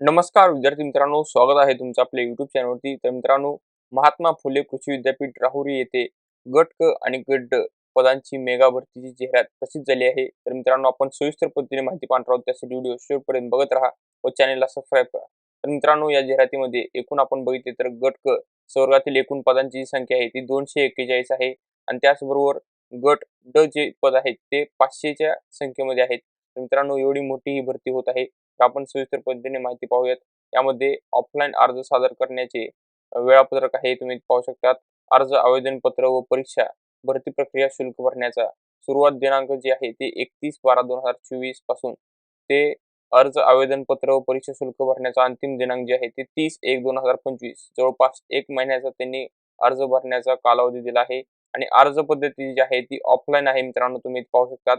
नमस्कार विद्यार्थी मित्रांनो. स्वागत आहे तुमचं आपल्या युट्यूब चॅनलवरती तर मित्रांनो महात्मा फुले कृषी विद्यापीठ राहुरी येथे गट क आणि गट ड पदांची मेगा भरतीची जाहिरात प्रसिद्ध झाली आहे. तर मित्रांनो आपण सविस्तर पद्धतीने माहिती पाहणार आहोत. त्यासाठी व्हिडिओ शेवटपर्यंत बघत राहा व चॅनेलला सबस्क्राईब करा. तर मित्रांनो या जाहिरातीमध्ये एकूण आपण बघितले तर गट क संवर्गातील एकूण पदांची जी संख्या आहे ती दोनशे एक्केचाळीस आहे आणि त्याचबरोबर गट ड जे पद आहेत ते पाचशेच्या संख्येमध्ये आहेत. तर मित्रांनो एवढी मोठी ही भरती होत आहे. आपण सविस्तर पद्धतीने माहिती पाहूयात. यामध्ये ऑफलाईन अर्ज सादर करण्याचे वेळापत्रक आहे तुम्ही पाहू शकतात. अर्ज आवेदनपत्र व परीक्षा भरती प्रक्रिया शुल्क भरण्याचा. सुरुवात दिनांक जे आहे ते एकतीस बारा दोन हजार चोवीसपासून. ते अर्ज आवेदनपत्र व परीक्षा शुल्क भरण्याचा अंतिम दिनांक जे आहे ते तीस एक दोन हजार पंचवीस. जवळपास एक महिन्याचा त्यांनी अर्ज भरण्याचा कालावधी दिला आहे. आणि अर्ज पद्धती जी आहे ती ऑफलाईन आहे मित्रांनो तुम्ही पाहू शकतात.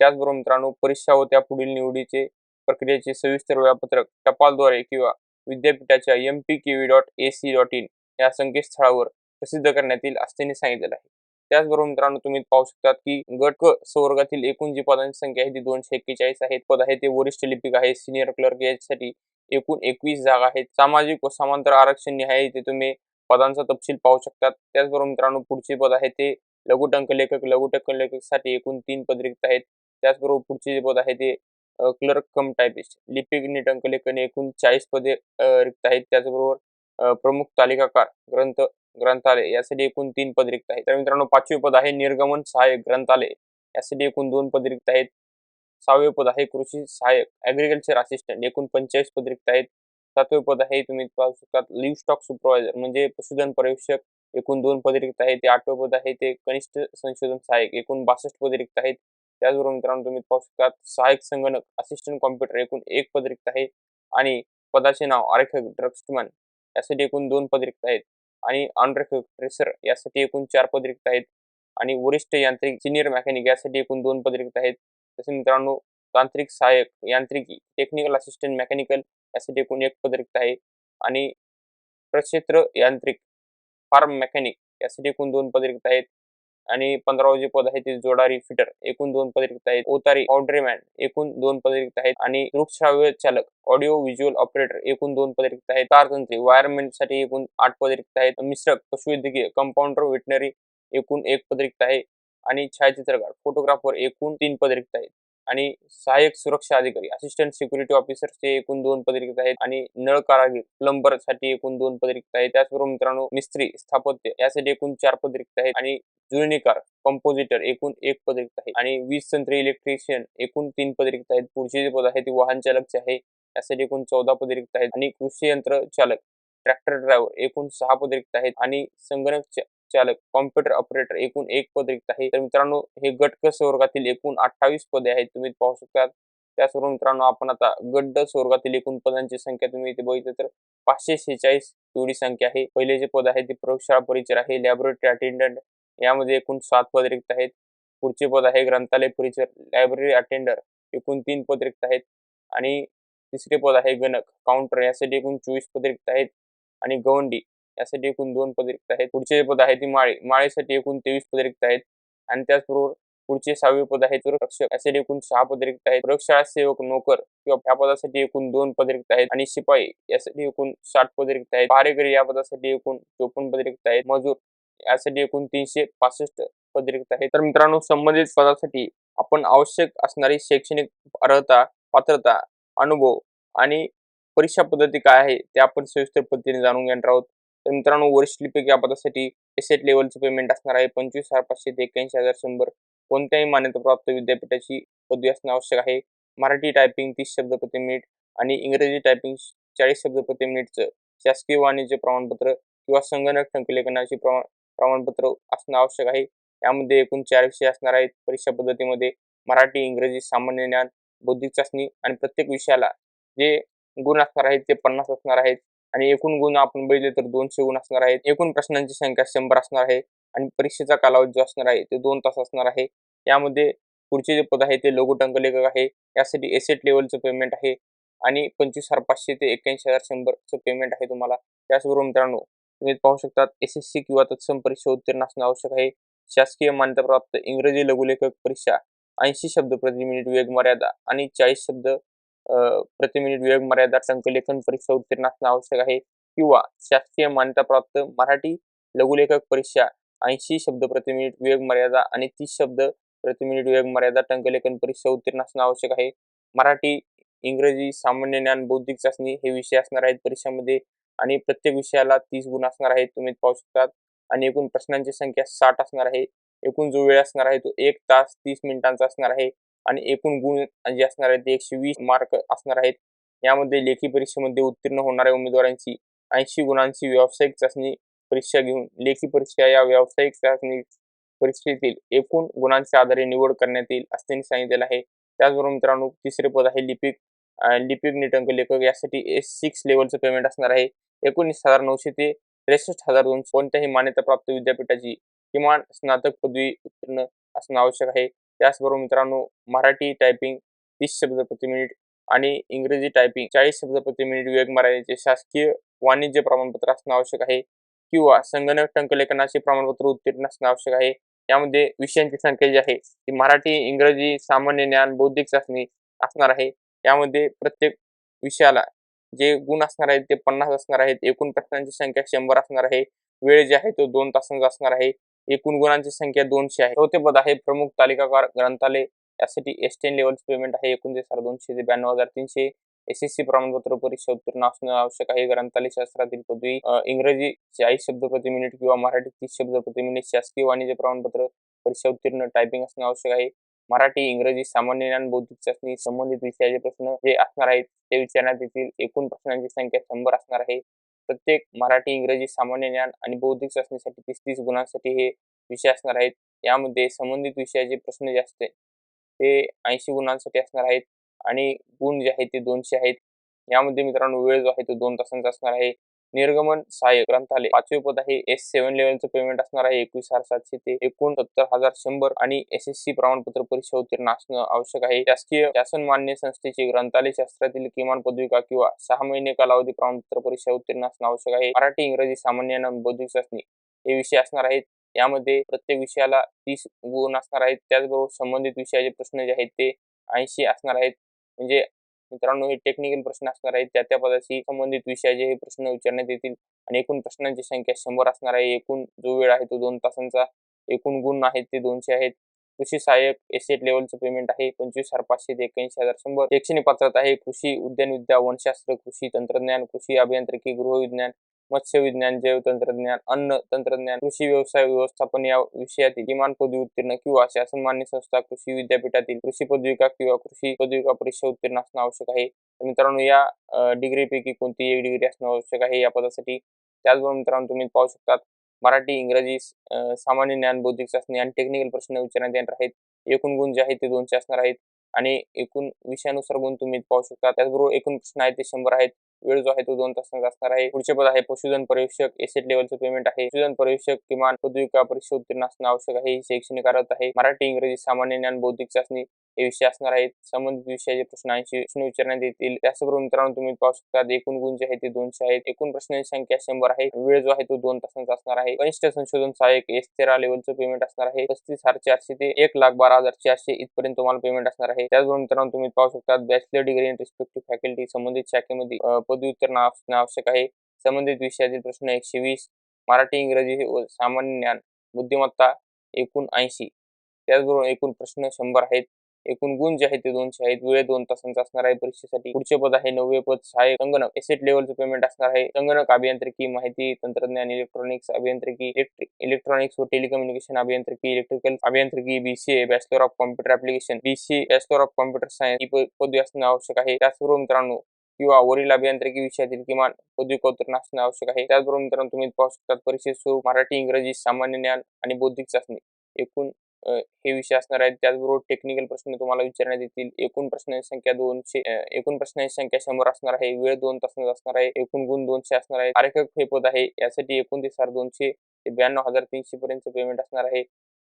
त्याचबरोबर मित्रांनो परीक्षा व त्या पुढील निवडीचे प्रक्रियेचे सविस्तर वेळापत्रक टपालद्वारे किंवा विद्यापीठाच्या M P K V dot A C dot in या संकेतस्थळावर प्रसिद्ध करण्यात येईल असं त्यांनी सांगितलेलं आहे. त्याचबरोबर मित्रांनो तुम्ही पाहू शकतात की गट क संवर्गातील एकूण जी पदांची संख्या आहे ती दोनशे एक्केचाळीस आहेत. पद आहे ते वरिष्ठ लिपिक आहे सिनियर क्लर्क यासाठी एकूण एकवीस जागा आहेत. सामाजिक व समांतर आरक्षण आहे ते तुम्ही पदांचा तपशील पाहू शकतात. त्याचबरोबर मित्रांनो पुढचे पद आहे ते लघुटंक लेखक. लघुटंक लेखकसाठी एकूण तीन पद रिक्त आहेत. त्याचबरोबर पुढचे जे पद आहे ते क्लर्क कम टायपिस्ट लिपिक निटंक लेखन एकूण चाळीस पदे रिक्त आहेत. त्याचबरोबर प्रमुख तालिकाकार ग्रंथ ग्रंथालय यासाठी एकूण तीन पद रिक्त आहेत. तर मित्रांनो पाचवे पद आहे निर्गमन सहाय्यक ग्रंथालय. यासाठी एकूण दोन पद रिक्त आहेत. सहावे पद आहे कृषी सहाय्यक ॲग्रिकल्चर असिस्टंट एकूण पंचेचाळीस पद रिक्त आहेत. सातवे पद आहे तुम्ही पाहू शकता लिव्ह स्टॉक सुपरवायझर म्हणजे पशुधन पर्यवेक्षक. एकूण दोन पद रिक्त आहेत. ते आठवे पद आहे ते कनिष्ठ संशोधन सहाय्यक. एकूण बासष्ट पद रिक्त आहेत. त्याचबरोबर मित्रांनो तुम्ही पाहू शकता सहाय्यक संगणक असिस्टंट कॉम्प्युटर एकूण एक पद रिक्त आहे आणि पदाचे नाव आरेखक ड्रग्समॅन यासाठी एकूण दोन पद रिक्त आहेत आणि अनरेखक ट्रेसर यासाठी एकूण चार पद रिक्त आहेत आणि वरिष्ठ यांत्रिक सिनियर मेकॅनिक यासाठी एकूण दोन पद रिक्त आहेत. तसे मित्रांनो तांत्रिक सहाय्यक यांत्रिकी टेक्निकल असिस्टंट मेकॅनिकल यासाठी एकूण एक पद रिक्त आहे आणि प्रक्षेत्र यांत्रिक फार्म मेकॅनिक यासाठी एकूण दोन पद रिक्त आहेत. आणि पंधरावं जे पद आहे ते जोडारी फिटर एकूण दोन पद रिक्त आहेत. ओतारी ऑड्रेमॅन एकूण दोन पद रिक्त आहेत. आणि दृकश्राव्य चालक ऑडिओ व्हिज्युअल ऑपरेटर एकूण दोन पद रिक्त आहेत. तारतंत्री वायरमेंटसाठी एकूण आठ पद रिक्त आहेत. मिश्रक पशुवैद्यकीय कंपाऊंडर वेटनरी एकूण एक पद रिक्त आहे. आणि छायाचित्रकार फोटोग्राफर एकूण तीन पद रिक्त आहेत. आणि सहाय्यक सुरक्षा अधिकारी असिस्टंट सिक्युरिटी ऑफिसरचे एकूण दोन पदरिक्त आहेत आणि नळ कारागीर प्लंबरसाठी एकूण दोन पद रिक्त आहेत. त्याचबरोबर मित्रांनो मिस्त्री स्थापत्य यासाठी एकूण चार पदरिक्त आहेत आणि जुळणीकार कंपोजिटर एकूण एक पद रिक्त आहे आणि वीज तंत्र इलेक्ट्रिशियन एकूण तीन पद रिक्त आहेत. पुढचे जे पद आहे ते वाहन चालकचे आहे यासाठी एकूण चौदा पद रिक्त आहेत आणि कृषी यंत्र चालक ट्रॅक्टर ड्रायव्हर एकूण सहा पद रिक्त आहेत आणि संगणक चालक कॉम्प्युटर ऑपरेटर एकूण एक पद रिक्त आहे. तर मित्रांनो हे गट क वर्गातील एकूण अठ्ठावीस पदे आहेत तुम्ही पाहू शकता. त्याचबरोबर मित्रांनो आपण आता गट स्वर्गातील एकूण पदांची संख्या तुम्ही इथे बघितलं तर पाचशे शेहेचाळीस एवढी संख्या आहे. पहिले जे पद आहे ते प्रयोगशाळा परिचर आहे लॅबोरेटरी अटेंडंट यामध्ये एकूण सात पद रिक्त आहेत. पुढचे पद आहे ग्रंथालय परिचर लायब्ररी अटेंडर एकूण तीन पद रिक्त आहेत. आणि तिसरे पद आहे गणक काउंटर यासाठी एकूण चोवीस पद रिक्त आहेत. आणि गवंडी यासाठी एकूण दोन पद रिक्त आहेत. पुढचे जे पद आहे ती माळे माळेसाठी एकूण तेवीस पद रिक्त आहेत. आणि त्याचबरोबर पुढचे सहावे पद आहे रक्षक. यासाठी एकूण सहा पद रिक्त आहेत. प्रयोगशाळा सेवक नोकर किंवा या पदासाठी एकूण दोन पद रिक्त आहेत. आणि शिपाई यासाठी एकूण साठ पद रिक्त आहेत. पारेकरी या पदासाठी एकूण चोपन्न पद रिक्त आहेत. मजूर यासाठी एकूण तीनशे पासष्ट पद रिक्त आहेत. तर मित्रांनो संबंधित पदासाठी आपण आवश्यक असणारी शैक्षणिक अर्हता पात्रता अनुभव आणि परीक्षा पद्धती काय आहे ते आपण सविस्तर पद्धतीने जाणून घेणार आहोत. तर मित्रांनो वरिष्ठ लिपिक या पदासाठी एसेट लेवलचं पेमेंट असणार आहे. पंचवीस हजार पाचशे ते एक्क्याऐंशी हजार शंभर. कोणत्याही मान्यताप्राप्त विद्यापीठाची पदवी असणे आवश्यक आहे. मराठी टायपिंग तीस शब्द प्रति मिनिट आणि इंग्रजी टायपिंग चाळीस शब्द प्रति मिनिटचं शासकीय वाणिज्य प्रमाणपत्र किंवा संगणक टंकलेखनाचे प्रमाण प्रमाणपत्र असणं आवश्यक आहे. यामध्ये एकूण चार विषय असणार आहेत. परीक्षा पद्धतीमध्ये मराठी इंग्रजी सामान्य ज्ञान बौद्धिक चाचणी आणि प्रत्येक विषयाला जे गुण असणार आहेत ते पन्नास असणार आहेत. आणि एकूण गुण आपण बघितले तर दोनशे गुण असणार आहेत. एकूण प्रश्नांची संख्या शंभर असणार आहे आणि परीक्षेचा कालावधी जो असणार आहे ते दोन तास असणार आहे. यामध्ये पुढचे जे पद आहे ते लघुटंक लेखक आहे. यासाठी एसेट लेवलचं पेमेंट आहे आणि पंचवीस हजार पाचशे ते एक्क्याऐंशी हजार शंभरचं पेमेंट आहे तुम्हाला. त्याचबरोबर मित्रांनो तुम्ही पाहू शकता एस एस सी किंवा तत्सम परीक्षा उत्तीर्ण असणं आवश्यक आहे. शासकीय मान्यताप्राप्त इंग्रजी लघुलेखक परीक्षा ऐंशी शब्द प्रति मिनिट वेग मर्यादा आणि चाळीस शब्द प्रति मिनिट वेग मर्यादा टंकलेखन परीक्षा उत्तीर्ण असणं आवश्यक आहे. किंवा शासकीय मान्यताप्राप्त मराठी लघुलेखक परीक्षा ऐंशी शब्द प्रति मिनिट वेग मर्यादा आणि तीस शब्द प्रति मिनिट वेग मर्यादा टंकलेखन परीक्षा उत्तीर्ण असणं आवश्यक आहे. मराठी इंग्रजी सामान्य ज्ञान बौद्धिक चाचणी हे विषय असणार आहेत परीक्षामध्ये आणि प्रत्येक विषयाला तीस गुण असणार आहेत तुम्ही पाहू शकतात. आणि एकूण प्रश्नांची संख्या साठ असणार आहे. एकूण जो वेळ असणार आहे तो एक तास तीस मिनिटांचा असणार आहे. आणि एकूण गुण जे असणार आहेत ते एकशे वीस मार्क असणार आहेत. यामध्ये लेखी परीक्षेमध्ये उत्तीर्ण होणाऱ्या उमेदवारांची ऐंशी गुणांची व्यावसायिक चाचणी परीक्षा घेऊन लेखी परीक्षा या व्यावसायिक चाचणी परीक्षेतील एकूण गुणांच्या आधारे निवड करण्यात येईल असं त्यांनी सांगितलेलं आहे. त्याचबरोबर मित्रांनो तिसरे पद आहे लिपिक लिपिक निटंक लेखक. यासाठी एस सिक्स लेवलचं पेमेंट असणार आहे. एकोणीस हजार नऊशे ते त्रेसष्ट हजार दोनशे कोणत्याही मान्यताप्राप्त विद्यापीठाची किमान स्नातक पदवी उत्तीर्ण असणं आवश्यक आहे. त्याचबरोबर मित्रांनो मराठी टायपिंग तीस शब्द प्रति मिनिट आणि इंग्रजी टायपिंग चाळीस शब्द प्रति मिनिट वेग मर्यादेचे शासकीय वाणिज्य प्रमाणपत्र असणं आवश्यक आहे किंवा संगणक टंकलेखनाचे प्रमाणपत्र उत्तीर्ण असणं आवश्यक आहे. यामध्ये विषयांची संख्या जी आहे ती मराठी इंग्रजी सामान्य ज्ञान बौद्धिक चाचणी असणार आहे. यामध्ये प्रत्येक विषयाला जे गुण असणार आहेत ते पन्नास असणार आहेत. एकूण प्रश्नांची संख्या शंभर असणार आहे. वेळ जे आहे तो दोन तासांचा असणार आहे. एकूण गुणांची संख्या दोनशे आहे. चौथे पद आहे प्रमुख तालिकाकार ग्रंथालय. यासाठी एस टेन लेवलचे पेमेंट आहे एकोणतीस हजार दोनशे ते ब्याण्णव हजार तीनशे. एस एस सी प्रमाणपत्र परीक्षा उत्तीर्ण असणं आवश्यक आहे. ग्रंथालय शास्त्रातील पदवी इंग्रजी चाळीस शब्द प्रति मिनिट किंवा मराठी तीस शब्द प्रति मिनिट शासकीय वाणिज्य प्रमाणपत्र परीक्षा उत्तीर्ण टायपिंग असणं आवश्यक आहे. मराठी इंग्रजी सामान्य ज्ञान बौद्धिक चाचणी संबंधित विषयाचे प्रश्न जे असणार आहेत. ते विचारण्यात येतील. एकूण प्रश्नांची संख्या शंभर असणार आहे. प्रत्येक मराठी इंग्रजी सामान्य ज्ञान आणि बौद्धिक चाचणीसाठी तीस तीस गुणांसाठी हे विषय असणार आहेत. यामध्ये संबंधित विषयाचे प्रश्न जे असते ते ऐंशी गुणांसाठी असणार आहेत आणि गुण जे आहेत ते दोनशे आहेत. यामध्ये मित्रांनो वेळ जो आहे तो दोन तासांचा असणार आहे. निर्गमन सहाय्यक ग्रंथालय पाचवे पद आहे एस सेव्हन लेवलचं पेमेंट असणार आहे. एकवीस हजार सातशे ते एकोणसत्तर हजार शंभर आणि एस एस सी प्रमाणपत्र परीक्षा उत्तीर्ण असणं आवश्यक आहे. शासकीय शासन मान्य संस्थेचे ग्रंथालय शास्त्रातील किमान पदविका किंवा सहा महिने कालावधी प्रमाणपत्र परीक्षा उत्तीर्ण असणं आवश्यक आहे. मराठी इंग्रजी सामान्य बौद्धिक चाचणी हे विषय असणार आहेत. यामध्ये प्रत्येक विषयाला तीस गुण असणार आहेत. त्याचबरोबर संबंधित विषयाचे प्रश्न जे आहेत ते ऐंशी असणार आहेत. म्हणजे मित्रांनो हे टेक्निकल प्रश्न असणार आहेत. त्या त्या पदाशी संबंधित विषयाचे हे प्रश्न विचारण्यात येतील. आणि एकूण प्रश्नांची संख्या शंभर असणार आहे. एकूण जो वेळ आहे तो दोन तासांचा. एकूण गुण आहेत ते दोनशे आहेत. कृषी सहाय्यक एसेट लेवलचं पेमेंट आहे. पंचवीस हजार पाचशे ते एक्याऐंशी हजार शंभर. शैक्षणिक पात्रता आहे. कृषी उद्यानविद्या वनशास्त्र कृषी तंत्रज्ञान कृषी अभियांत्रिकी गृहविज्ञान मत्स्य विज्ञान जैव तंत्रज्ञान अन्न तंत्रज्ञान कृषी व्यवसाय व्यवस्थापन या विषयातील किमान पदवी उत्तीर्ण किंवा शासन मान्य संस्था कृषी विद्यापीठातील कृषी पदविका किंवा कृषी पदविका परीक्षा उत्तीर्ण असणं आवश्यक आहे. मित्रांनो या डिग्री पैकी एक डिग्री असणं आवश्यक आहे या पदासाठी. त्याचबरोबर मित्रांनो तुम्ही पाहू शकतात मराठी इंग्रजी सामान्य ज्ञान बौद्धिक चाचणी आणि टेक्निकल प्रश्न विचारण्यात येणार आहेत. एकूण गुण जे आहेत ते दोनशे असणार आहेत. आणि एकूण विषयानुसार गुण तुम्ही पाहू शकता. त्याचबरोबर एकूण प्रश्न आहेत ते शंभर आहेत. वेळ जो आहे तो दोन तासांचा असणार आहे. पुढचे पद आहे पशुधन पर्यवेक्षक. एसेट लेवलचं पेमेंट आहे. पशुधन पर्यवेक्षक किमान पदविका परीक्षा उत्तीर्ण असणं आवश्यक आहे. ही शैक्षणिक अर्हता आहे. मराठी इंग्रजी सामान्य ज्ञान बौद्धिक चाचणी हे विषय असणार आहेत. संबंधित विषयाचे प्रश्न ऐंशी प्रश्न विचारण्यात येतील. त्याचबरोबर मित्रांनो तुम्ही पाहू शकता एकूण गुण जे आहे ते दोनशे आहेत. एकूण प्रश्नांची संख्या शंभर आहे. वेळ जो आहे तो दोन तासांचा असणार आहे. कनिष्ठ संशोधन सहाय्यक एस तेरा लेवलचं पेमेंट असणार आहे. पस्तीस हजार चारशे ते एक लाख बारा हजार चारशे इथपर्यंत तुम्हाला पेमेंट असणार आहे. त्याचबरोबर मित्रांनो तुम्ही पाहू शकता bachelor degree in respective faculty संबंधित शाखेमध्ये अं, पदवी उत्तीर्ण आवश्यक आहे. संबंधित विषयातील प्रश्न एकशे वीस मराठी इंग्रजी व सामान्य ज्ञान बुद्धिमत्ता एकूण ऐंशी. त्याचबरोबर एकूण प्रश्न शंभर आहेत. एकूण गुण जे आहेत ते दोनशे आहेत. वेळ दोन तासांचा असणार आहे. परीक्षेसाठी पुढचे पद आहे नववे पद. सहाय्यक संगणक. एसेट लेवलचं पेमेंट असणार आहे. संगणक अभियांत्रिकी माहिती तंत्रज्ञान इलेक्ट्रॉनिक्स अभियांत्रिकी इलेक्ट्रिक इलेक्ट्रॉनिक्स व टेलिकम्युनिकेशन अभियांत्रिकी इलेक्ट्रिकल अभियांत्रिकी BCA bachelor of computer application BCA bachelor of computer science ही पदवी असणं आवश्यक आहे. त्याचबरोबर मित्रांनो किंवा वरील अभियांत्रिकी विषयातील किमान पदवी उत्तीर्ण असणं आवश्यक आहे. त्याचबरोबर मित्रांनो तुम्ही पाहू शकता परीक्षेत स्वरूप मराठी इंग्रजी सामान्य ज्ञान आणि बौद्धिक चाचणी. एकूण हे विषय असणार आहेत. त्याचबरोबर टेक्निकल प्रश्न तुम्हाला विचारण्यात येतील. एकूण प्रश्नांची संख्या दोनशे एकूण प्रश्नांची संख्या शंभर असणार आहे. वेळ दोन तासांचा असणार आहे. एकूण गुण दोनशे असणार आहे. कार्यक्रम हे पद आहे. यासाठी एकोणतीस हजार दोनशे ते ब्याण्णव हजार तीनशे पर्यंत पेमेंट असणार आहे.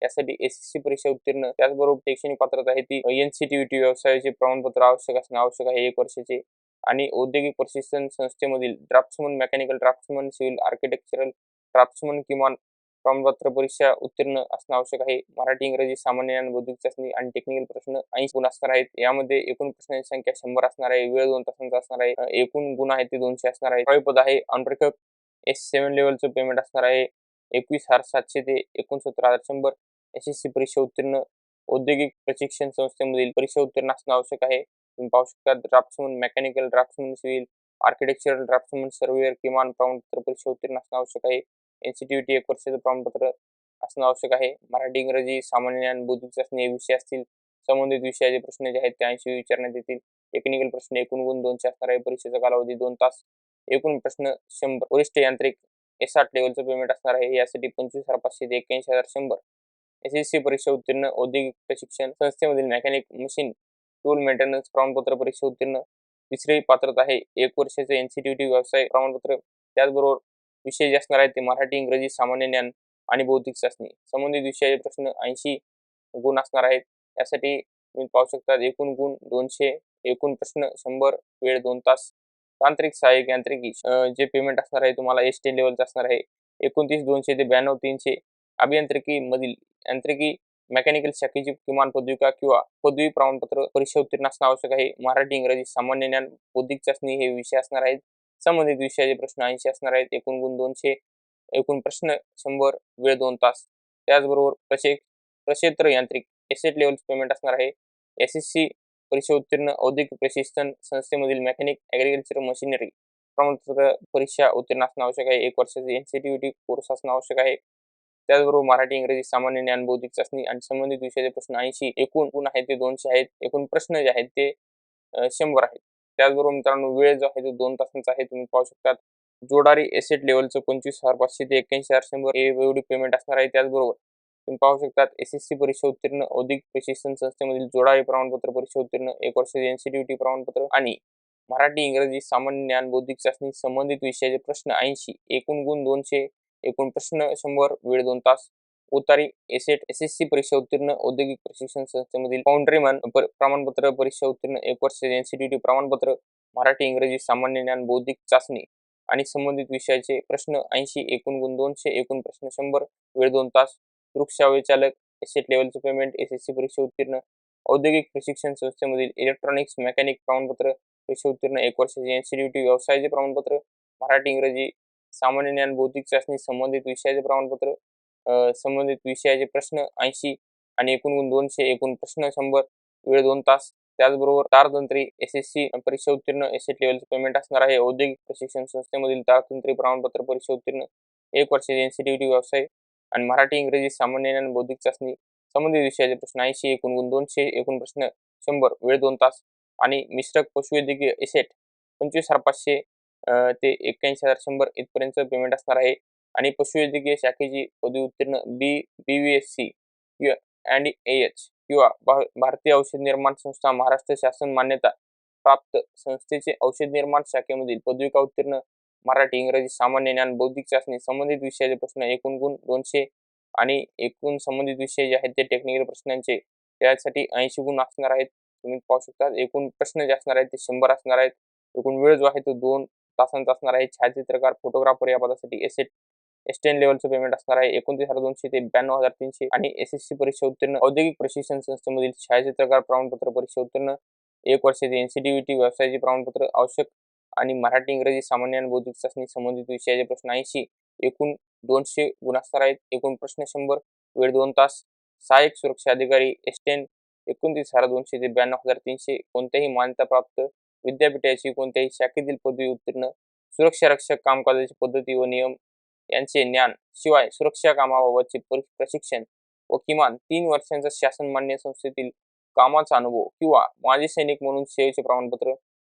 यासाठी एस सी परीक्षा उत्तीर्ण. त्याचबरोबर शैक्षणिक पात्रता आहे ती. एनसीटीव्हीटी व्यवसायाचे प्रमाणपत्र आवश्यक असणे आवश्यक आहे एक वर्षाचे. आणि औद्योगिक प्रशिक्षण संस्थेमधील draftsman mechanical draftsman civil architectural draftsman किमान प्रमाणपत्र परीक्षा उत्तीर्ण असणं आवश्यक आहे. मराठी इंग्रजी सामान्य ज्ञान बौद्धिक चाचणी आणि टेक्निकल प्रश्न ऐंशी गुण असणार आहेत. यामध्ये एकूण प्रश्नांची संख्या शंभर असणार आहे. वेळ दोन तासांचा असणार आहे. एकूण गुण आहे ते दोनशे असणार आहे पद आहे. ऑनरेखक एस सेव्हन लेवलचं पेमेंट असणार आहे. एकवीस हजार सातशे ते एकोणसत्तर हजार शंभर. एस एस सी परीक्षा उत्तीर्ण औद्योगिक प्रशिक्षण संस्थेमधील परीक्षा उत्तीर्ण असणं आवश्यक आहे. तुम्ही पाहू शकता draftsman mechanical draftsman civil architectural draftsman surveyor किमान प्रमाणपत्र परीक्षा उत्तीर्ण असणं आवश्यक आहे. एनसीटीव्हीटी एक वर्षाचं प्रमाणपत्र असणं आवश्यक आहे. मराठी इंग्रजी सामान्य ज्ञान बौद्धिक चाचणी हे विषय असतील संबंधित विषयाचे प्रश्न जे आहेत ते ऐंशी विचारण्यात येतील. टेक्निकल प्रश्न एकूण गुण दोनशे असणार आहे. परीक्षेचा कालावधी दोन तास. एकूण प्रश्न शंभर. वरिष्ठ यांत्रिक एस आठ लेवलचं पेमेंट असणार आहे. यासाठी पंचवीस हजार पाचशे ते एक्क्याऐंशी हजार शंभर. एस एस सी परीक्षा उत्तीर्ण औद्योगिक प्रशिक्षण संस्थेमधील मेकॅनिक मशीन टूल मेंटेनन्स प्रमाणपत्र परीक्षा उत्तीर्ण. तिसरी पात्रता आहे. एक वर्षाचे एनसीटीव्हीटी व्यवसाय प्रमाणपत्र. त्याचबरोबर विषय जे असणार आहेत ते मराठी इंग्रजी सामान्य ज्ञान आणि बौद्धिक चाचणी संबंधित विषयाचे प्रश्न ऐंशी गुण असणार आहेत. यासाठी तुम्ही पाहू शकता एकूण गुण दोनशे एकूण प्रश्न शंभर वेळ दोन तास. तांत्रिक सहाय्यक यांत्रिकी जे पेमेंट असणार आहे तुम्हाला एस टी लेवलचं असणार आहे. एकोणतीस दोनशे ते ब्याण्णव तीनशे. अभियांत्रिकी मधील यांत्रिकी मेकॅनिकल शाखेची किमान पदविका किंवा पदवी प्रमाणपत्र परीक्षा उत्तीर्ण असणं आवश्यक आहे. मराठी इंग्रजी सामान्य ज्ञान बौद्धिक चाचणी हे विषय असणार आहेत. संबंधित विषयाचे प्रश्न ऐंशी असणार आहेत. एकूण गुण दोनशे एकूण प्रश्न शंभर वेळ दोन तास. त्याचबरोबर प्रशे प्रक्षेत्र यांत्रिक एसेट लेवल पेमेंट असणार आहे. एस एस सी परीक्षा उत्तीर्ण औद्योगिक प्रशिक्षण संस्थेमधील मेकॅनिक ॲग्रिकल्चर मशिनरी प्रमाणपत्र परीक्षा उत्तीर्ण असणं आवश्यक आहे. एक वर्षाचे एनसीटीव्हीटी कोर्स असणं आवश्यक आहे. त्याचबरोबर मराठी इंग्रजी सामान्य ज्ञान बौद्धिक चाचणी आणि संबंधित विषयाचे प्रश्न ऐंशी एकूण गुण आहेत ते दोनशे आहेत. एकूण प्रश्न जे आहेत ते शंभर आहेत. त्याचबरोबर मित्रांनो वेळ जो आहे तो दोन तासांचा आहे. तुम्ही पाहू शकतात जोडारी एसेट लेवलचं पंचवीस हजार पाचशे ते एक्क्याऐंशी हजार शंभर एवढी पेमेंट असणार आहे. त्याचबरोबर तुम्ही पाहू शकतात एस एस सी परीक्षा उत्तीर्ण औद्योगिक प्रशिक्षण संस्थेमधील जोडारी प्रमाणपत्र परीक्षा उत्तीर्ण एक वर्षाचे एनसीडीटी प्रमाणपत्र आणि मराठी इंग्रजी सामान्य ज्ञान बौद्धिक चाचणी संबंधित विषयाचे प्रश्न ऐंशी एकूण गुण दोनशे एकूण प्रश्न शंभर वेळ दोन तास. उतारी एसेट एस एस सी परीक्षा उत्तीर्ण औद्योगिक प्रशिक्षण संस्थेमधील फाउंड्रीमन पर- प्रमाणपत्र परीक्षा उत्तीर्ण एक वर्ष एनसीटीटी प्रमाणपत्र मराठी इंग्रजी सामान्य ज्ञान बौद्धिक चाचणी आणि संबंधित विषयाचे प्रश्न ऐंशी एकूण गुण दोनशे एकूण प्रश्न शंभर वेळ दोन तास वृक्षावे चालक एसेट लेवलचं पेमेंट एस एस सी परीक्षा उत्तीर्ण औद्योगिक प्रशिक्षण संस्थेमधील इलेक्ट्रॉनिक्स मेकॅनिक प्रमाणपत्र परीक्षा उत्तीर्ण एक वर्षाचे एनसीटीटी व्यवसायाचे प्रमाणपत्र मराठी इंग्रजी सामान्य ज्ञान बौद्धिक चाचणी संबंधित विषयाचे प्रमाणपत्र संबंधित विषयाचे प्रश्न ऐंशी आणि एकूण गुण दोनशे एकूण प्रश्न शंभर वेळ दोन तास. त्याचबरोबर तारतंत्री एस एस सी परीक्षा उत्तीर्ण एसेट लेवलचं पेमेंट असणार आहे. औद्योगिक प्रशिक्षण संस्थेमधील तारतंत्री प्रमाणपत्र परीक्षा उत्तीर्ण एक वर्षाचे एनसीटीव्हीटी व्यवसाय आणि मराठी इंग्रजी सामान्य ज्ञान बौद्धिक चाचणी संबंधित विषयाचे प्रश्न ऐंशी एकूण गुण दोनशे एकूण प्रश्न शंभर वेळ दोन तास आणि मिश्रक पशुवैद्यकीय एसेट पंचवीस हजार पाचशे ते एक्क्याऐंशी हजार शंभर इथपर्यंत पेमेंट असणार आहे. आणि पशुवैद्यकीय शाखेची पदवी उत्तीर्ण B B V S C and A H किंवा भारतीय औषध निर्माण संस्था महाराष्ट्र शासन मान्यता प्राप्त संस्थेचे औषध निर्माण शाखेमधील पदविका उत्तीर्ण मराठी इंग्रजी सामान्य ज्ञान बौद्धिक चाचणी संबंधित विषयाचे प्रश्न एकूण गुण दोनशे आणि एकूण संबंधित विषय जे आहेत ते टेक्निकल प्रश्नांचे त्यासाठी ऐंशी गुण असणार आहेत. तुम्ही पाहू शकता एकूण प्रश्न जे असणार आहेत ते शंभर असणार आहेत. एकूण वेळ जो आहे तो दोन तासांचा असणार आहे. छायाचित्रकार फोटोग्राफर या पदासाठी एसेट एस टेन लेवलचं पेमेंट असणार आहे. एकोणतीस हजार दोनशे ते ब्याण्णव हजार तीनशे. आणि एस एस सी परीक्षा उत्तीर्ण औद्योगिक प्रशिक्षण संस्थेमधील छायाचित्रकार प्रमाणपत्र परीक्षा उत्तीर्ण. एक वर्षाचे एनसीटीव्हीटी व्यवसायाचे प्रमाणपत्र आवश्यक. आणि मराठी इंग्रजी सामान्य आणि बौद्धिक चाचणी संबंधित विषयाचे प्रश्न ऐंशी. एकूण दोनशे गुण असणार आहेत. एकूण प्रश्न शंभर. वेळ दोन तास. सहाय्यक सुरक्षा अधिकारी एसटेन एकोणतीस हजार दोनशे ते ब्याण्णव हजार तीनशे. कोणत्याही मान्यताप्राप्त विद्यापीठाची कोणत्याही शाखेतील पदवी उत्तीर्ण. सुरक्षा रक्षक कामकाजाची पद्धती व नियम यांचे ज्ञान शिवाय सुरक्षा कामाबाबतचे प्रशिक्षण व किमान तीन वर्षांचा शासन मान्य संस्थेतील कामाचा अनुभव किंवा माजी सैनिक म्हणून सेवेचे प्रमाणपत्र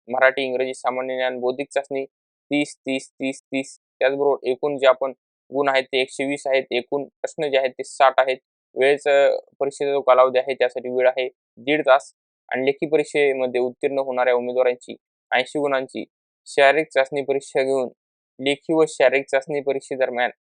मराठी इंग्रजी सामान्य ज्ञान बौद्धिक चाचणी तीस तीस तीस तीस त्याचबरोबर एकूण जे आपण गुण आहेत ते एकशे वीस आहेत एकूण प्रश्न जे आहेत ते साठ आहेत वेळेचा परीक्षेचा जो कालावधी आहे त्यासाठी वेळ आहे दीड तास आणि लेखी परीक्षेमध्ये उत्तीर्ण होणाऱ्या उमेदवारांची ऐंशी गुणांची शारीरिक चाचणी परीक्षा घेऊन लेखी व शारीरिक चाचणी परीक्षेदरम्यान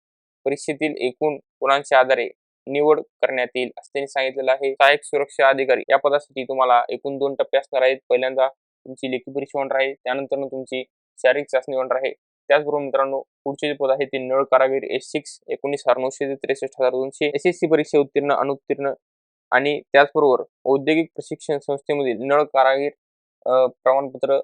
परीक्षेतील एकूण गुणांच्या आधारे निवड करण्यात येईल असं त्यांनी सांगितलेलं आहे. सहाय्यक सुरक्षा अधिकारी या पदासाठी तुम्हाला एकूण दोन टप्पे असणार आहेत. पहिल्यांदा तुमची लेखी परीक्षा होणार आहे त्यानंतर तुमची शारीरिक चाचणी होणार आहे. त्याचबरोबर मित्रांनो पुढचे जे पद आहे ते नळ कारागीर एस सिक्स एकोणीस हजार नऊशे ते त्रेसष्ट हजार दोनशे. एस एस सी परीक्षा उत्तीर्ण अनुत्तीर्ण आणि त्याचबरोबर औद्योगिक प्रशिक्षण संस्थेमधील नळ कारागीर प्रमाणपत्र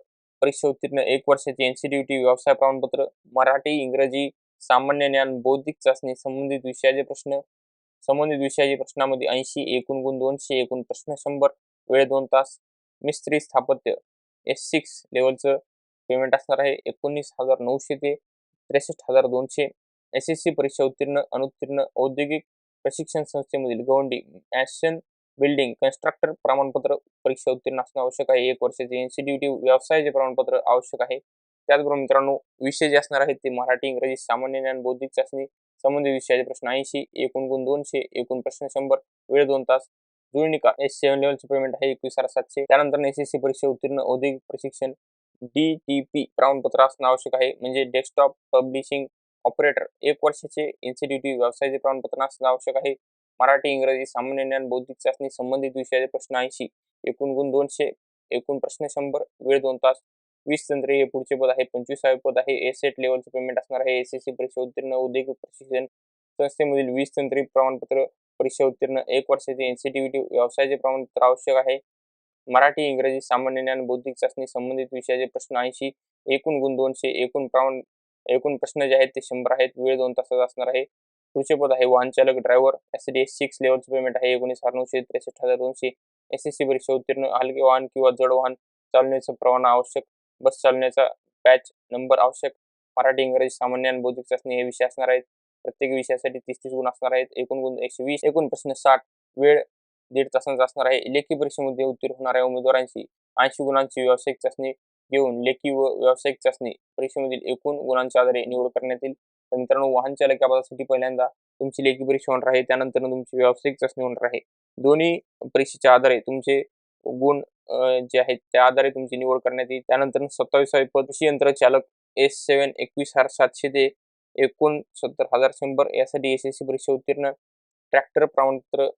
परीक्षा उत्तीर्ण एक वर्षाची एनसीडीटी व्यवसाय प्रमाणपत्र मराठी इंग्रजी सामान्य ज्ञान बौद्धिक चाचणी संबंधित विषयाचे प्रश्न संबंधित विषयाच्या प्रश्नामध्ये ऐंशी एकूण गुण दोनशे एकूण प्रश्न शंभर वेळ दोन तास मिस्त्री स्थापत्य एस सिक्स लेवलचं पेमेंट असणार आहे एकोणीस हजार नऊशे ते त्रेसष्ट हजार दोनशे. एस एस सी परीक्षा उत्तीर्ण अनुत्तीर्ण औद्योगिक प्रशिक्षण संस्थेमधील गवंडी ॲशन बिल्डिंग कन्स्ट्रक्टर प्रमाणपत्र परीक्षा उत्तीर्ण असणं आवश्यक आहे. एक वर्षाचे इन्स्टिट्यूटिव्ह व्यवसायाचे प्रमाणपत्र आवश्यक आहे. त्याचबरोबर मित्रांनो विषय जे असणार आहेत ते मराठी इंग्रजी सामान्य ज्ञान बौद्धिक चाचणी संबंधित विषयाचे प्रश्न ऐंशी एकूण गुण दोनशे एकूण प्रश्न शंभर वेळ दोन तास जुळणी का एस सेवन लेवलचं पेमेंट आहे एकवीस हजार सातशे. त्यानंतर एस एस सी परीक्षा उत्तीर्ण औद्योगिक प्रशिक्षण डी टी पी प्रमाणपत्र असणं आवश्यक आहे. म्हणजे डेस्कटॉप पब्लिशिंग ऑपरेटर एक वर्षाचे इन्स्टिट्यूटिव्ह व्यवसायाचे प्रमाणपत्र असणं आवश्यक आहे. मराठी इंग्रजी सामान्य ज्ञान बौद्धिक चाचणी संबंधित विषयाचे प्रश्न ऐंशी एकूण गुण दोनशे एकूण प्रश्न शंभर वेळ दोन तास वीस तंत्रे हे पुढचे पद आहे पंचवीसावे पद आहे एस एट लेवलचे पेमेंट असणार आहे एस एस सी परीक्षा उत्तीर्ण औद्योगिक प्रशिक्षण संस्थेमधील वीस तंत्री प्रमाणपत्र परीक्षा उत्तीर्ण एक वर्षाचे एनसीटीव्ही व्यवसायाचे प्रमाणपत्र आवश्यक आहे. मराठी इंग्रजी सामान्य ज्ञान बौद्धिक चाचणी संबंधित विषयाचे प्रश्न ऐंशी एकूण गुण दोनशे एकूण प्रमाण एकूण प्रश्न जे आहेत ते शंभर आहेत वेळ दोन तासाचा असणार आहे. पुढचे पद आहे. वाहन चालक driver S D S six लेवलचं payment आहे. एकोणीस हजार नऊशे त्रेसष्ट हजार दोनशे एस एस सी परीक्षा उत्तीर्ण हलके वाहन किंवा जड वाहन चालण्याचा परवाना आवश्यक. बस चालण्याचा बॅच नंबर आवश्यक. मराठी इंग्रजी सामान्य आणि बौद्धिक चाचणी हे विषय असणार आहेत. प्रत्येक विषयासाठी तीस तीस गुण असणार आहेत. एकूण गुण एकशे वीस एकूण प्रश्न साठ वेळ दीड तासांचा असणार आहे. लेखी परीक्षेमध्ये उत्तीर्ण होणाऱ्या उमेदवारांची ऐंशी गुणांची व्यावसायिक चाचणी घेऊन लेखी व व्यावसायिक चाचणी परीक्षेमधील एकूण गुणांच्या आधारे निवड करण्यात येईल. तर मित्रांनो वाहन चालक पहिल्यांदा तुमची लेखी परीक्षा होणार आहे. त्यानंतर तुमची व्यावसायिक चाचणी होणार आहे. दोन्ही परीक्षेच्या आधारे तुमचे गुण जे आहेत त्या आधारे तुमची निवड करण्यात येईल. त्यानंतर सत्तावीसावे पद कृषी यंत्र चालक एस सेवन एकवीस हजार सातशे ते एकूण सत्तर हजार शंभर यासाठी एस एस सी परीक्षा उत्तीर्ण. ट्रॅक्टर प्रमाणपत्र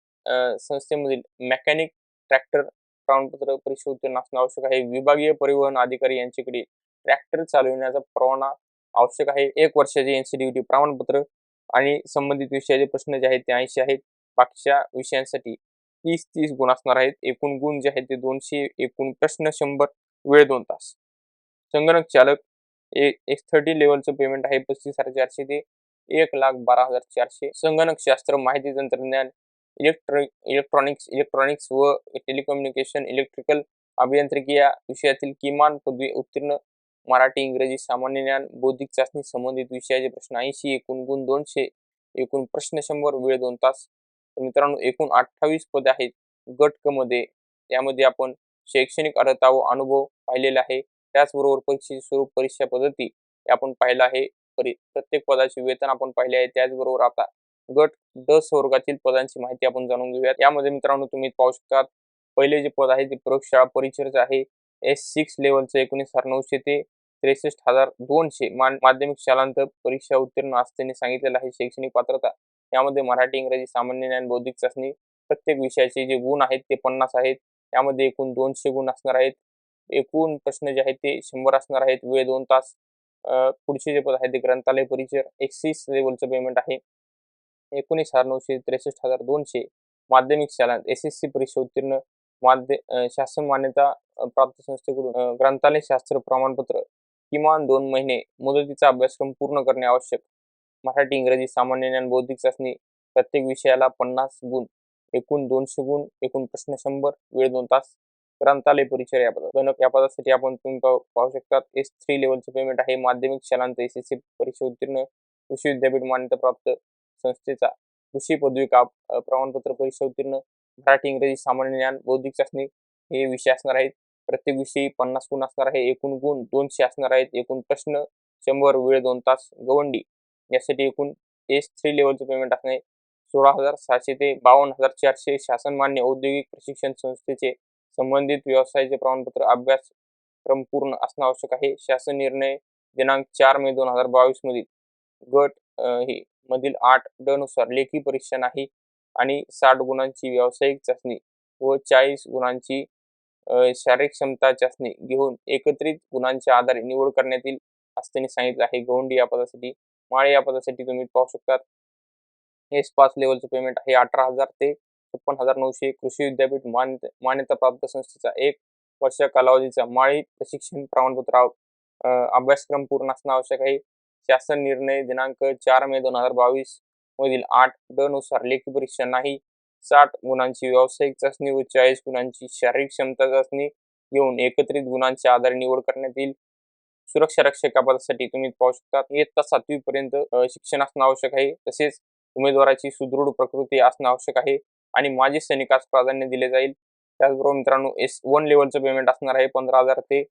संस्थेमधील मेकॅनिक ट्रॅक्टर प्रमाणपत्र परीक्षा उत्तीर्ण असणं आवश्यक आहे. विभागीय परिवहन अधिकारी यांच्याकडे ट्रॅक्टर चालविण्याचा परवाना आवश्यक आहे. एक वर्षाचे एनसीडीटी प्रमाणपत्र आणि संबंधित विषयाचे प्रश्न जे आहेत ते ऐंशी आहेत. बाकीच्या विषयांसाठी तीस तीस गुण असणार आहेत. एकूण गुण जे आहेत ते दोनशे एकूण प्रश्न शंभर वेळ दोन तास. संगणक चालक एक्स थर्टी लेवलचं पेमेंट आहे. पस्तीस हजार चारशे ते एक लाख बारा हजार चारशे. संगणक शास्त्र माहिती तंत्रज्ञान इलेक्ट्रॉनिक इलेक्ट्रॉनिक्स इलेक्ट्रॉनिक्स व टेलिकम्युनिकेशन इलेक्ट्रिकल अभियांत्रिकी या विषयातील किमान पदवी उत्तीर्ण मराठी इंग्रजी सामान्य ज्ञान बौद्धिक चाचणी संबंधित विषयाचे प्रश्न ऐंशी एकूण गुण दोनशे एकूण प्रश्न शंभर वेळ दोन तास. मित्रांनो एकूण अठ्ठावीस पदे आहेत गट क मध्ये. यामध्ये आपण शैक्षणिक अर्हता व अनुभव पाहिलेला आहे. त्याचबरोबर परीक्षेचे स्वरूप परीक्षा पद्धती आपण पाहिलं आहे. परी प्रत्येक पदाचे वेतन आपण पाहिले आहे. त्याचबरोबर आता गट द स्वर्गातील पदांची माहिती आपण जाणून घेऊयात. यामध्ये मित्रांनो तुम्ही पाहू शकता पहिले जे पद आहे ते प्रयोगशाळा परिचर्चा आहे. एस सिक्स लेवलचं एकोणीस हजार नऊशे ते त्रेसष्ट हजार दोनशे माध्यमिक शालांत परीक्षा उत्तीर्ण असल्याने सांगितलेलं आहे. शैक्षणिक पात्रता यामध्ये मराठी इंग्रजी सामान्य ज्ञान बौद्धिक चाचणी प्रत्येक विषयाचे जे गुण आहेत ते पन्नास आहेत. यामध्ये एकूण दोनशे गुण असणार आहेत. एकूण प्रश्न जे आहेत ते शंभर असणार आहेत. वेळ दोन तास. पुढचे जे पद आहे ते ग्रंथालय परिचय एक्सिस लेवलचं पेमेंट आहे. एकोणीस हजार नऊशे त्रेसष्ट हजार दोनशे माध्यमिक शालांत एस एस सी परीक्षा उत्तीर्ण माध्य शासन मान्यता प्राप्त संस्थेकडून ग्रंथालय शास्त्र प्रमाणपत्र किमान दोन महिने मुदतीचा अभ्यासक्रम पूर्ण करणे आवश्यक. मराठी इंग्रजी सामान्य ज्ञान बौद्धिक चाचणी प्रत्येक विषयाला पन्नास गुण एकूण दोनशे गुण एकूण प्रश्न शंभर वेळ दोन तास ग्रंथालय परिचय या पदात गणक या पदासाठी आपण तुम्ही पाहू शकता एस थ्री लेवलचं पेमेंट आहे. माध्यमिक शालांत एस एस सी परीक्षा उत्तीर्ण कृषी विद्यापीठ मान्यताप्राप्त संस्थेचा कृषी पदविका प्रमाणपत्र परीक्षा उत्तीर्ण मराठी इंग्रजी सामान्य ज्ञान बौद्धिक चाचणी हे विषय असणार आहेत. प्रत्येक विषयी पन्नास गुण असणार आहे एकूण गुण दोनशे असणार आहेत एकूण प्रश्न शंभर वेळ दोन तास गवंडी. यासाठी एकूण एस थ्री लेवलचं पेमेंट असणार आहे. सोळा हजार सहाशे ते बावन्न हजार चारशे शासनमान्य औद्योगिक प्रशिक्षण संस्थेचे संबंधित व्यवसायाचे प्रमाणपत्र अभ्यासक्रम पूर्ण असणं आवश्यक आहे. शासन निर्णय दिनांक चार मे दोन हजार बावीस मधील गट हे मधील आठ ड नुसार लेखी परीक्षा नाही आणि साठ गुणांची व्यावसायिक चाचणी व चाळीस गुणांची शारीरिक क्षमता चाचणी घेऊन एकत्रित गुणांच्या आधारे निवड करण्यात येईल असं त्यांनी सांगितलं आहे. गवंडी या पदासाठी माळे या पदासाठी तुम्ही पाहू शकतात. एस पाच लेवलचं पेमेंट आहे. अठरा हजार ते छप्पन हजार नऊशे कृषी विद्यापीठ मान्यता मान्यता प्राप्त संस्थेचा एक वर्ष कालावधीचा माळी प्रशिक्षण प्रमाणपत्र अभ्यासक्रम पूर्ण असणं आवश्यक आहे. शासन निर्णय दिनांक चार मे दोन हजार बावीस मधील आठ ड नुसार लेखी परीक्षा नाही. साठ गुणांची व्यावसायिक चाचणी व चाळीस गुणांची शारीरिक क्षमता चाचणी घेऊन एकत्रित गुणांच्या आधारे निवड करण्यात येईल. सुरक्षा रक्षक पदासाठी तुम्ही पाहू शकता इयत्ता सातवी पर्यंत शिक्षण असणं आवश्यक आहे. तसेच उमेदवाराची सुदृढ प्रकृती असणं आवश्यक आहे आणि माजी सैनिकास प्राधान्य दिले जाईल. त्याचबरोबर मित्रांनो एस वन लेवलचं पेमेंट असणार आहे पंधरा हजार ते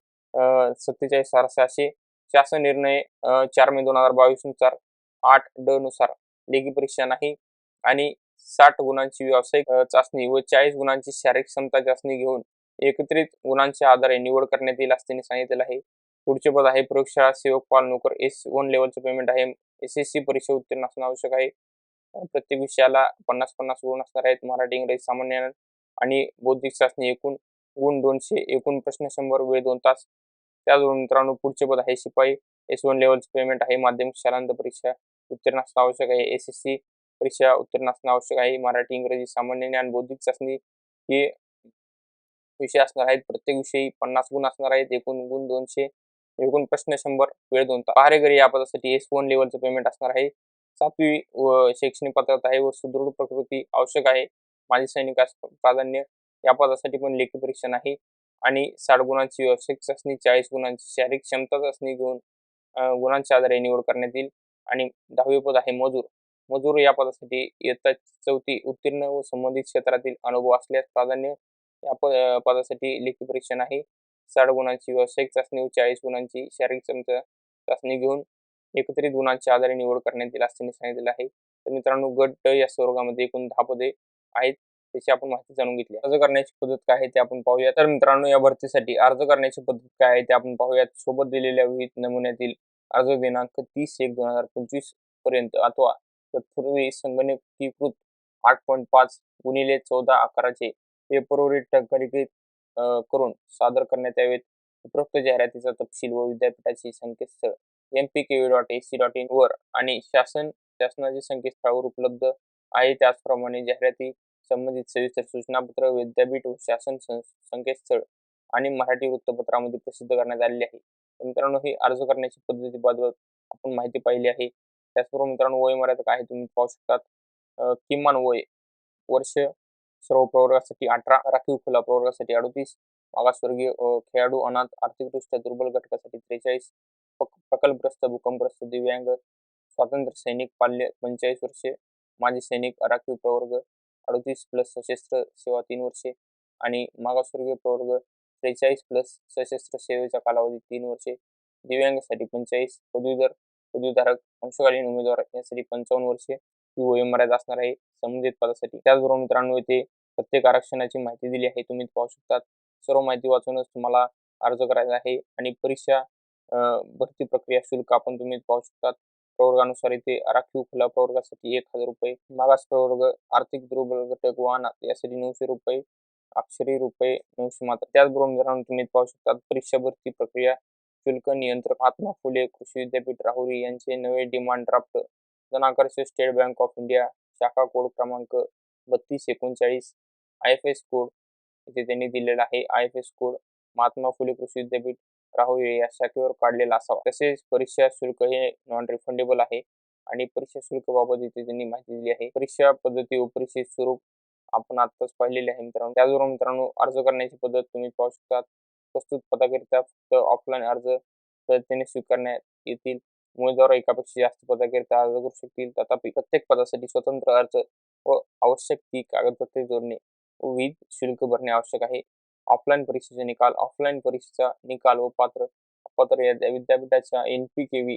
सत्तेचाळीस हजार सहाशे. शासन निर्णय चार मे दोन हजार बावीसनुसार आठ ड नुसार लेखी परीक्षा नाही आणि साठ गुणांची व्यावसायिक चाचणी व चाळीस गुणांची शारीरिक क्षमता चाचणी घेऊन एकत्रित गुणांच्या आधारे निवड करण्यात येईल असं त्यांनी सांगितलेलं आहे. पुढचे पद आहे प्रयोगशाळा सेवक पाल नोकर एस वन लेवलचं पेमेंट आहे. एस एस सी परीक्षा उत्तीर्ण असणं आवश्यक आहे. प्रत्येक विषयाला पन्नास पन्नास गुण असणार आहेत. मराठी इंग्रजी सामान्य आणि बौद्धिक चाचणी एकूण गुण दोनशे एकूण प्रश्न शंभर वेळ दोन तास. त्याचबरोबर मित्रांनो पुढचे पद आहे शिपाई. एस वन लेवलचं पेमेंट आहे. माध्यमिक शालांत परीक्षा उत्तीर्ण असणं आवश्यक आहे. एस एस सी परीक्षा उत्तीर्ण असणं आवश्यक आहे. मराठी इंग्रजी सामान्य ज्ञान बौद्धिक चाचणी हे विषय असणार आहेत. प्रत्येक विषयी पन्नास गुण असणार आहेत. एकूण गुण दोनशे एकूण प्रश्न शंभर वेळ दोन तास. या पदासाठी एस वन लेवलचं पेमेंट असणार आहे. सातवी व शैक्षणिक पात्रता आहे व सुदृढ प्रकृती आवश्यक आहे. माजी सैनिकास प्राधान्य या पदासाठी पण लेखी परीक्षा नाही आणि साठ गुणांची व्यावसायिक चाचणी चाळीस गुणांची शारीरिक क्षमता चाचणी घेऊन गुणांच्या आधारे निवड करण्यात येईल. आणि दहावे पद आहे मजूर. मजूर या पदासाठी इयत्ता चौथी उत्तीर्ण व संबंधित क्षेत्रातील अनुभव असल्यास प्राधान्य या पदासाठी लेखी परीक्षा नाही साठ गुणांची व्यावसायिक चाचणी व चाळीस गुणांची शारीरिक क्षमता चाचणी घेऊन एकत्रित गुणांच्या आधारे निवड करण्यात येईल असं त्यांनी सांगितलेलं आहे. तर मित्रांनो गट ड या स्वर्गामध्ये एकूण दहा पदे आहेत. त्याची आपण माहिती जाणून घेतली अर्ज करण्याची पद्धत काय आहे ते आपण पाहूया. तर मित्रांनो या भरतीसाठी अर्ज करण्याची पद्धत काय आहे ते आपण पाहूयात. सोबत दिलेल्या विविध नमुन्यातील अर्ज दिनांक तीस एक दोन हजार पंचवीसपर्यंत अथवा तत्पूर्वी संगणकीकृत आठ पॉईंट पाच गुणिले चौदा आकाराचे पेपरवरील टंकरीकृत करून सादर करण्यात यावेत. उपरोक्त जाहिरातीचा तपशील व विद्यापीठाची संकेतस्थळ M P K V dot A C dot in वर आणि शासन शासनाच्या संकेतस्थळावर उपलब्ध आहे. त्याचप्रमाणे जाहिराती संबंधित सविस्तर सूचनापत्र विद्यापीठ व शासन सं- संकेतस्थळ आणि मराठी वृत्तपत्रामध्ये प्रसिद्ध करण्यात आलेले आहे. मित्रांनो ही अर्ज करण्याची पद्धतीबाबत आपण माहिती पाहिली आहे. त्याचबरोबर मित्रांनो वय मर्यादा काय आहे तुम्ही पाहू शकतात. किमान वय वर्ष सर्व प्रवर्गासाठी अठरा राखीव खुला प्रवर्गासाठी अडतीस मागासवर्गीय खेळाडू अनाथ आर्थिकदृष्ट्या दुर्बल घटकासाठी त्रेचाळीस प्रकल्पग्रस्त भूकंपग्रस्त दिव्यांग स्वातंत्र्य सैनिक पाल्य पंचेचाळीस वर्षे माजी सैनिक राखीव प्रवर्ग अडतीस प्लस सशस्त्र सेवा तीन वर्षे आणि मागासवर्गीय प्रवर्ग त्रेचाळीस प्लस सशस्त्र सेवेचा कालावधी तीन वर्षे दिव्यांगासाठी पंचेचाळीस पदवीधर पदवीधारक अंशकालीन उमेदवार यासाठी पंचावन्न वर्षे ही वयोमर्यादा असणार आहे. संबंधित पदासाठी. त्याचबरोबर मित्रांनो येथे प्रत्येक आरक्षणाची माहिती दिली आहे. तुम्ही पाहू शकता सर्व माहिती वाचूनच तुम्हाला अर्ज करायचा आहे आणि परीक्षा भरती प्रक्रिया शुल्क आपण तुम्ही पाहू शकता प्रवर्गानुसार इथे राखीव खुला प्रवर्गासाठी एक हजार रुपये मागास प्रवर्ग आर्थिक दुर्बल घटक वाहन यासाठी नऊशे रुपये अक्षरी रुपये नऊशे मात्र. त्याचबरोबर मित्रांनो तुम्ही पाहू शकता परीक्षा भरती प्रक्रिया शुल्क नियंत्रक महात्मा फुले कृषी विद्यापीठ राहुरी यांचे नवे डिमांड ड्राफ्ट धनाकर्ष स्टेट बँक ऑफ इंडिया शाखा कोड क्रमांक बत्तीस एकोणचाळीस आय एफ एस कोड इथे त्यांनी दिलेला आहे. I F S code Mahatma Phule Krishi Vidyapeeth Rahuri या शाखेवर काढलेला असावा. तसेच परीक्षा शुल्क हे नॉन रिफंडेबल आहे आणि परीक्षा शुल्क बाबत इथे त्यांनी माहिती दिली आहे. परीक्षा पद्धती व परीक्षेचे स्वरूप आपण आत्ताच पाहिलेले आहे मित्रांनो. त्याचबरोबर मित्रांनो अर्ज करण्याची पद्धत तुम्ही पाहू शकता प्रस्तुत पदाकरिता फक्त ऑफलाईन अर्ज पद्धतीने स्वीकारण्यात येतील. उमेदवार एकापेक्षा जास्त पदाकरिता अर्ज करू शकतील. तथापि प्रत्येक पदासाठी स्वतंत्र अर्ज व आवश्यक ती कागदपत्रे जोडणे व विविध शुल्क भरणे आवश्यक आहे. ऑफलाईन परीक्षेचे निकाल ऑफलाईन परीक्षेचा निकाल व पात्र पात्र या विद्यापीठाच्या N P K V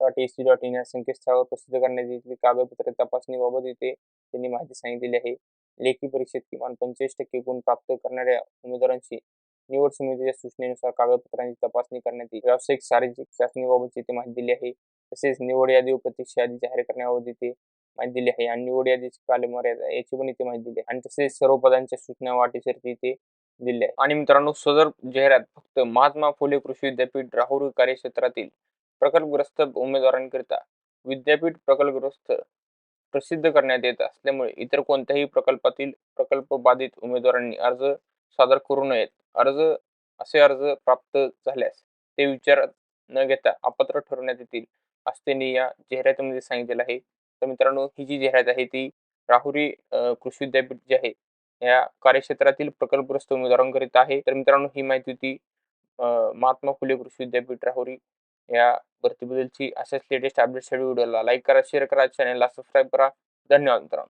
dot A C dot in या संकेतस्थळावर प्रसिद्ध करण्यात येतील. कागदपत्रे तपासणीबाबत येथे त्यांनी माहिती सांगितलेली आहे. लेखी परीक्षेत किमान पंचवीस टक्के गुण प्राप्त करणाऱ्या उमेदवारांची निवड समितीच्या सूचनेनुसार कागदपत्रांची तपासणी करण्यात येईल. व्यावसायिक शारीरिक चाचणीबाबत इथे माहिती दिली आहे. तसेच निवड यादी व प्रतीक्षा यादी जाहीर करण्याबाबत ते माहिती दिली आहे आणि निवड यादीची कालमर्यादा याची पण इथे माहिती दिली आहे. आणि तसेच सर्व पदांच्या सूचना वाटेसाठी इथे दिले आहे आणि मित्रांनो सदर जाहिरात फक्त महात्मा फुले कृषी विद्यापीठ राहुरी कार्यक्षेत्रातील प्रकल्पग्रस्त उमेदवारांकरिता विद्यापीठ प्रकल्पग्रस्त प्रसिद्ध करण्यात येत असल्यामुळे इतर कोणत्याही प्रकल्पातील प्रकल्प बाधित उमेदवारांनी अर्ज सादर करू नयेत. अर्ज असे अर्ज प्राप्त झाल्यास ते विचार न घेता अपात्र ठरवण्यात येतील असं त्यांनी या जाहिरातीमध्ये सांगितलेलं आहे. तर मित्रांनो ही जी जाहिरात आहे ती राहुरी कृषी विद्यापीठ जे आहे या कार्यक्षेत्रातील प्रकल्पग्रस्त उमेदवारांकरिता आहे. तर मित्रांनो ही माहिती होती महात्मा फुले कृषी विद्यापीठ राहुरी. या भरतीबद्दलची अशाच लेटेस्ट अपडेटसाठी व्हिडिओला लाईक करा शेअर करा चॅनलला सबस्क्राईब करा. धन्यवाद मित्रांनो.